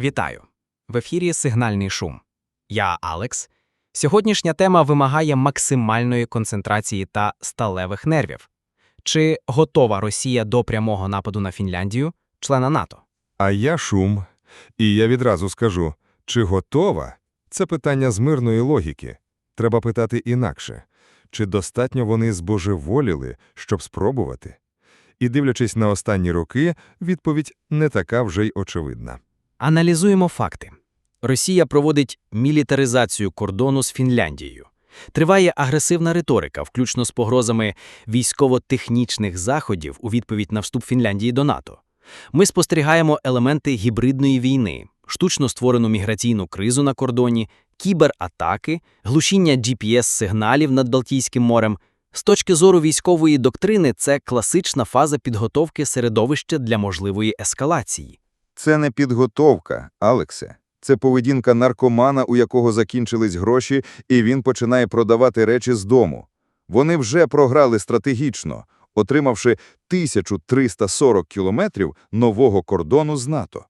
Вітаю! В ефірі Сигнальний шум. Я Алекс. Сьогоднішня тема вимагає максимальної концентрації та сталевих нервів. Чи готова Росія до прямого нападу на Фінляндію, члена НАТО? А я шум. І я відразу скажу, чи готова? Це питання з мирної логіки. Треба питати інакше. Чи достатньо вони збожеволіли, щоб спробувати? І дивлячись на останні роки, відповідь не така вже й очевидна. Аналізуємо факти. Росія проводить мілітаризацію кордону з Фінляндією. Триває агресивна риторика, включно з погрозами військово-технічних заходів у відповідь на вступ Фінляндії до НАТО. Ми спостерігаємо елементи гібридної війни, штучно створену міграційну кризу на кордоні, кібератаки, глушіння GPS-сигналів над Балтійським морем. З точки зору військової доктрини, це класична фаза підготовки середовища для можливої ескалації. Це не підготовка, Алексе. Це поведінка наркомана, у якого закінчились гроші, і він починає продавати речі з дому. Вони вже програли стратегічно, отримавши 1340 кілометрів нового кордону з НАТО.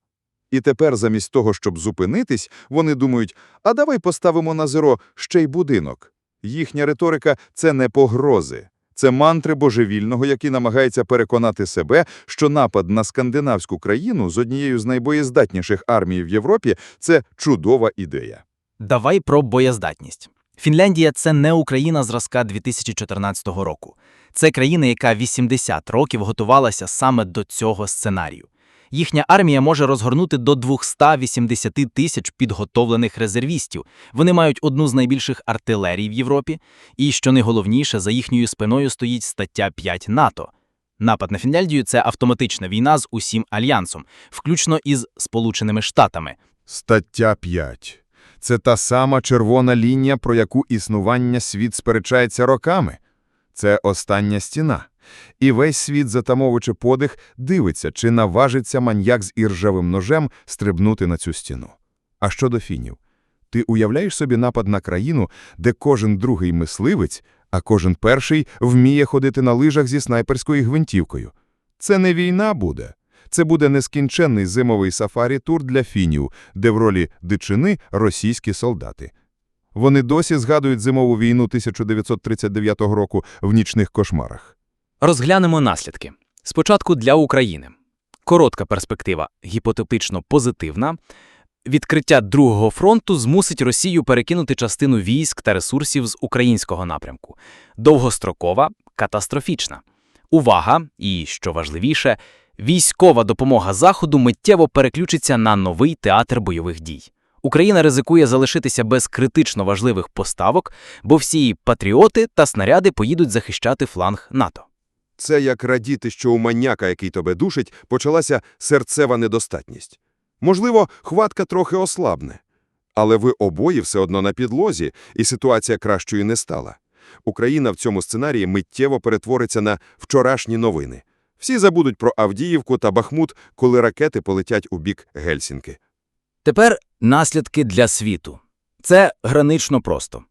І тепер, замість того, щоб зупинитись, вони думають, а давай поставимо на зеро ще й будинок. Їхня риторика – це не погрози. Це мантри божевільного, який намагається переконати себе, що напад на скандинавську країну з однією з найбоєздатніших армій в Європі – це чудова ідея. Давай про боєздатність. Фінляндія це не Україна зразка 2014 року. Це країна, яка 80 років готувалася саме до цього сценарію. Їхня армія може розгорнути до 280 тисяч підготовлених резервістів. Вони мають одну з найбільших артилерій в Європі, і, що найголовніше, за їхньою спиною стоїть стаття 5 НАТО. Напад на Фінляндію це автоматична війна з усім альянсом, включно із Сполученими Штатами. Стаття 5. Це та сама червона лінія, про яку існування світ сперечається роками. Це остання стіна. І весь світ, затамовуючи подих, дивиться, чи наважиться маньяк з іржавим ножем стрибнути на цю стіну. А щодо фінів? Ти уявляєш собі напад на країну, де кожен другий мисливець, а кожен перший вміє ходити на лижах зі снайперською гвинтівкою? Це не війна буде. Це буде нескінченний зимовий сафарі-тур для фінів, де в ролі дичини російські солдати. Вони досі згадують зимову війну 1939 року в нічних кошмарах. Розглянемо наслідки. Спочатку для України. Коротка перспектива, гіпотетично позитивна. Відкриття другого фронту змусить Росію перекинути частину військ та ресурсів з українського напрямку. Довгострокова – катастрофічна. Увага і, що важливіше, військова допомога Заходу миттєво переключиться на новий театр бойових дій. Україна ризикує залишитися без критично важливих поставок, бо всі патріоти та снаряди поїдуть захищати фланг НАТО. Це як радіти, що у маньяка, який тебе душить, почалася серцева недостатність. Можливо, хватка трохи ослабне. Але ви обоє все одно на підлозі, і ситуація кращою не стала. Україна в цьому сценарії миттєво перетвориться на вчорашні новини. Всі забудуть про Авдіївку та Бахмут, коли ракети полетять у бік Гельсінки. Тепер наслідки для світу. Це гранично просто.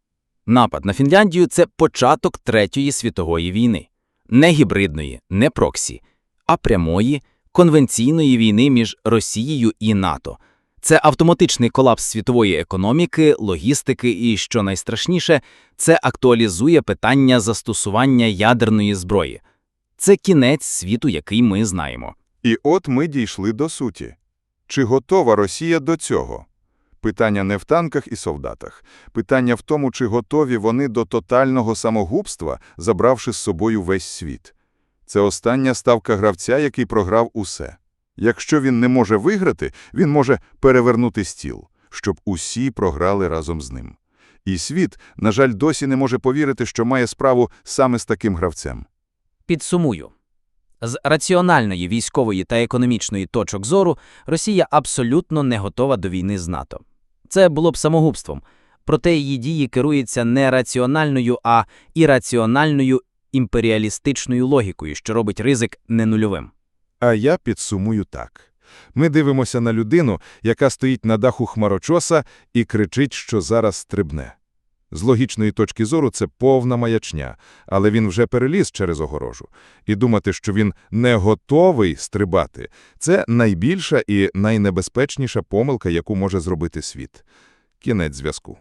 Напад на Фінляндію – це початок Третьої світової війни. Не гібридної, не проксі, а прямої, конвенційної війни між Росією і НАТО. Це автоматичний колапс світової економіки, логістики і, що найстрашніше, це актуалізує питання застосування ядерної зброї. Це кінець світу, який ми знаємо. І от ми дійшли до суті. Чи готова Росія до цього? Питання не в танках і солдатах. Питання в тому, чи готові вони до тотального самогубства, забравши з собою весь світ. Це остання ставка гравця, який програв усе. Якщо він не може виграти, він може перевернути стіл, щоб усі програли разом з ним. І світ, на жаль, досі не може повірити, що має справу саме з таким гравцем. Підсумую. З раціональної військової та економічної точок зору Росія абсолютно не готова до війни з НАТО. Це було б самогубством, проте її дії керуються не раціональною, а ірраціональною імперіалістичною логікою, що робить ризик не нульовим. А я підсумую так. Ми дивимося на людину, яка стоїть на даху хмарочоса і кричить, що зараз стрибне. З логічної точки зору це повна маячня, але він вже переліз через огорожу. І думати, що він не готовий стрибати – це найбільша і найнебезпечніша помилка, яку може зробити світ. Кінець зв'язку.